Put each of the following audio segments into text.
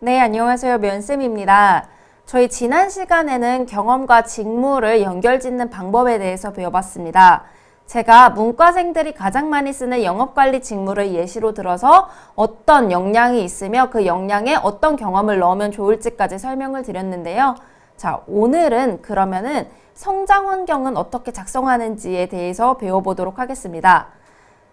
네, 안녕하세요. 면쌤입니다. 저희 지난 시간에는 경험과 직무를 연결짓는 방법에 대해서 배워봤습니다. 제가 문과생들이 가장 많이 쓰는 영업관리 직무를 예시로 들어서 어떤 역량이 있으며 그 역량에 어떤 경험을 넣으면 좋을지까지 설명을 드렸는데요. 자, 오늘은 그러면은 성장 환경은 어떻게 작성하는지에 대해서 배워보도록 하겠습니다.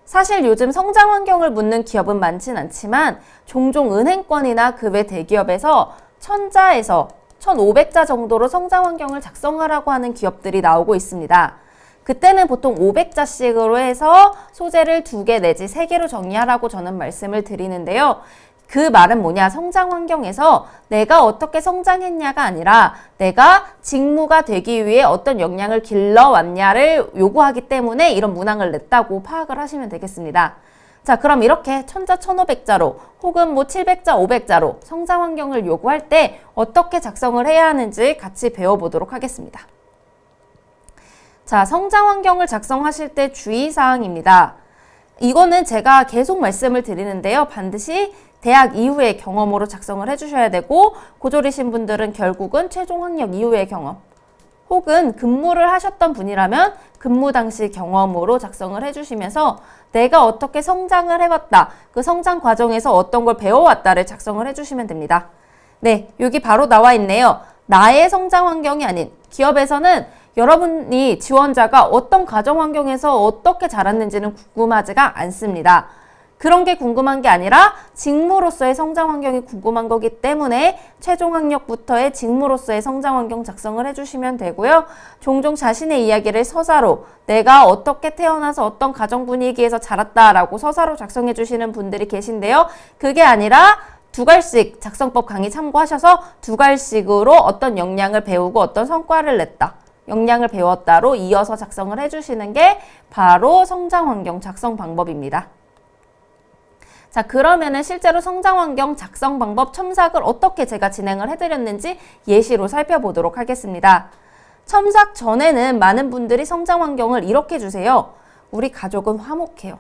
사실 요즘 성장 환경을 묻는 기업은 많진 않지만 종종 은행권이나 그 외 대기업에서 천자에서 1,500자 정도로 성장 환경을 작성하라고 하는 기업들이 나오고 있습니다. 그때는 보통 500자씩으로 해서 소재를 두 개 내지 세 개로 정리하라고 저는 말씀을 드리는데요. 그 말은 뭐냐? 성장 환경에서 내가 어떻게 성장했냐가 아니라 내가 직무가 되기 위해 어떤 역량을 길러왔냐를 요구하기 때문에 이런 문항을 냈다고 파악을 하시면 되겠습니다. 자, 그럼 이렇게 천자 1500자로 혹은 뭐 700자, 500자로 성장 환경을 요구할 때 어떻게 작성을 해야 하는지 같이 배워보도록 하겠습니다. 자, 성장 환경을 작성하실 때 주의사항입니다. 이거는 제가 계속 말씀을 드리는데요. 반드시 대학 이후의 경험으로 작성을 해주셔야 되고 고졸이신 분들은 결국은 최종 학력 이후의 경험 혹은 근무를 하셨던 분이라면 근무 당시 경험으로 작성을 해주시면서 내가 어떻게 성장을 해왔다 그 성장 과정에서 어떤 걸 배워왔다를 작성을 해주시면 됩니다. 네, 여기 바로 나와 있네요. 나의 성장 환경이 아닌 기업에서는 여러분이 지원자가 어떤 가정 환경에서 어떻게 자랐는지는 궁금하지가 않습니다. 그런 게 궁금한 게 아니라 직무로서의 성장 환경이 궁금한 거기 때문에 최종 학력부터의 직무로서의 성장 환경 작성을 해주시면 되고요. 종종 자신의 이야기를 서사로 내가 어떻게 태어나서 어떤 가정 분위기에서 자랐다라고 서사로 작성해 주시는 분들이 계신데요. 그게 아니라 두 갈씩 작성법 강의 참고하셔서 두 갈씩으로 어떤 역량을 배우고 어떤 성과를 냈다. 역량을 배웠다로 이어서 작성을 해주시는 게 바로 성장 환경 작성 방법입니다. 자, 그러면은 실제로 성장 환경 작성 방법 첨삭을 어떻게 제가 진행을 해드렸는지 예시로 살펴보도록 하겠습니다. 첨삭 전에는 많은 분들이 성장 환경을 이렇게 주세요. 우리 가족은 화목해요.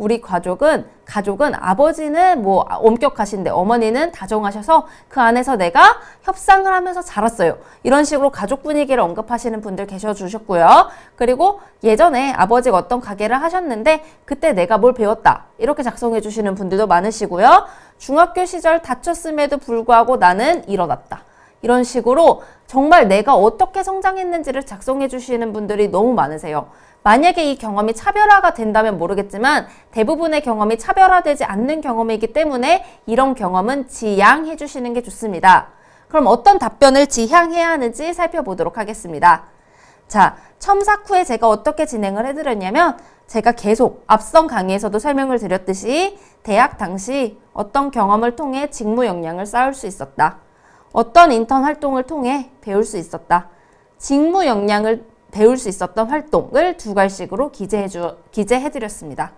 우리 가족은 가족은 아버지는 뭐 엄격하신데 어머니는 다정하셔서 그 안에서 내가 협상을 하면서 자랐어요. 이런 식으로 가족 분위기를 언급하시는 분들 계셔 주셨고요. 그리고 예전에 아버지가 어떤 가게를 하셨는데 그때 내가 뭘 배웠다. 이렇게 작성해 주시는 분들도 많으시고요. 중학교 시절 다쳤음에도 불구하고 나는 일어났다. 이런 식으로 정말 내가 어떻게 성장했는지를 작성해 주시는 분들이 너무 많으세요. 만약에 이 경험이 차별화가 된다면 모르겠지만 대부분의 경험이 차별화되지 않는 경험이기 때문에 이런 경험은 지양해 주시는 게 좋습니다. 그럼 어떤 답변을 지향해야 하는지 살펴보도록 하겠습니다. 자, 첨삭 후에 제가 어떻게 진행을 해드렸냐면 제가 계속 앞선 강의에서도 설명을 드렸듯이 대학 당시 어떤 경험을 통해 직무 역량을 쌓을 수 있었다. 어떤 인턴 활동을 통해 배울 수 있었다. 직무 역량을 배울 수 있었던 활동을 두 갈씩으로 기재해 주, 기재해 드렸습니다.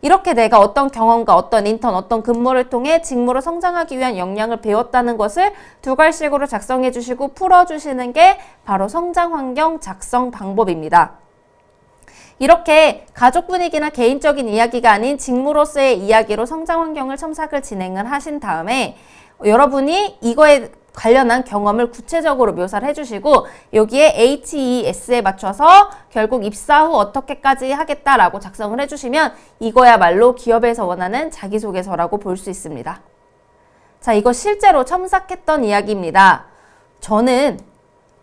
이렇게 내가 어떤 경험과 어떤 인턴, 어떤 근무를 통해 직무로 성장하기 위한 역량을 배웠다는 것을 두 갈씩으로 작성해 주시고 풀어 주시는 게 바로 성장 환경 작성 방법입니다. 이렇게 가족 분위기나 개인적인 이야기가 아닌 직무로서의 이야기로 성장 환경을 첨삭을 진행을 하신 다음에 여러분이 이거에 관련한 경험을 구체적으로 묘사를 해주시고 여기에 HES에 맞춰서 결국 입사 후 어떻게까지 하겠다라고 작성을 해주시면 이거야말로 기업에서 원하는 자기소개서라고 볼 수 있습니다. 자, 이거 실제로 첨삭했던 이야기입니다. 저는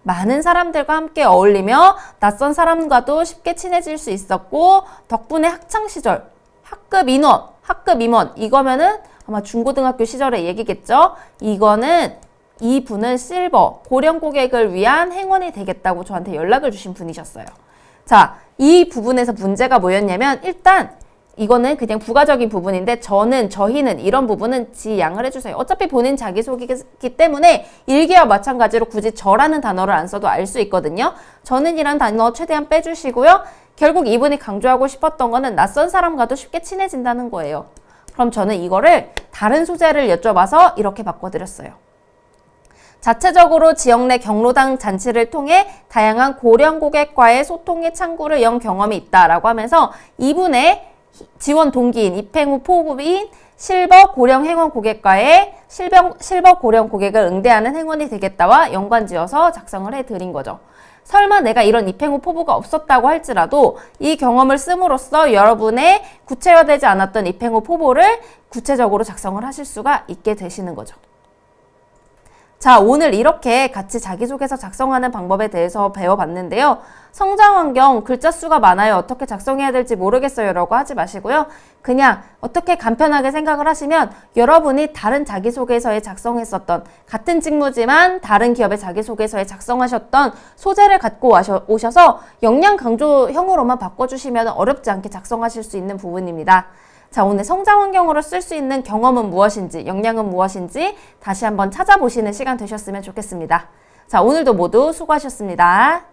많은 사람들과 함께 어울리며 낯선 사람과도 쉽게 친해질 수 있었고 덕분에 학창 시절 학급 인원, 학급 임원 이거면은 아마 중고등학교 시절의 얘기겠죠. 이거는 이 분은 실버, 고령 고객을 위한 행원이 되겠다고 저한테 연락을 주신 분이셨어요. 자, 이 부분에서 문제가 뭐였냐면 일단 이거는 그냥 부가적인 부분인데 저는 저희는 이런 부분은 지양을 해주세요. 어차피 본인 자기소개이기 때문에 일기와 마찬가지로 굳이 저라는 단어를 안 써도 알 수 있거든요. 저는 이란 단어 최대한 빼주시고요. 결국 이분이 강조하고 싶었던 거는 낯선 사람과도 쉽게 친해진다는 거예요. 그럼 저는 이거를 다른 소재를 여쭤봐서 이렇게 바꿔드렸어요. 자체적으로 지역 내 경로당 잔치를 통해 다양한 고령 고객과의 소통의 창구를 연 경험이 있다라고 하면서 이분의 지원 동기인 입행 후 포급인 실버 고령 행원 고객과의 실버, 실버 고령 고객을 응대하는 행원이 되겠다와 연관지어서 작성을 해드린 거죠. 설마 내가 이런 입행 후 포부가 없었다고 할지라도 이 경험을 씀으로써 여러분의 구체화되지 않았던 입행 후 포부를 구체적으로 작성을 하실 수가 있게 되시는 거죠. 자, 오늘 이렇게 같이 자기소개서 작성하는 방법에 대해서 배워봤는데요. 성장 환경, 글자 수가 많아요. 어떻게 작성해야 될지 모르겠어요. 라고 하지 마시고요. 그냥 어떻게 간편하게 생각을 하시면 여러분이 다른 자기소개서에 작성했었던 같은 직무지만 다른 기업의 자기소개서에 작성하셨던 소재를 갖고 오셔서 역량 강조형으로만 바꿔주시면 어렵지 않게 작성하실 수 있는 부분입니다. 자, 오늘 성장 환경으로 쓸 수 있는 경험은 무엇인지, 역량은 무엇인지 다시 한번 찾아보시는 시간 되셨으면 좋겠습니다. 자, 오늘도 모두 수고하셨습니다.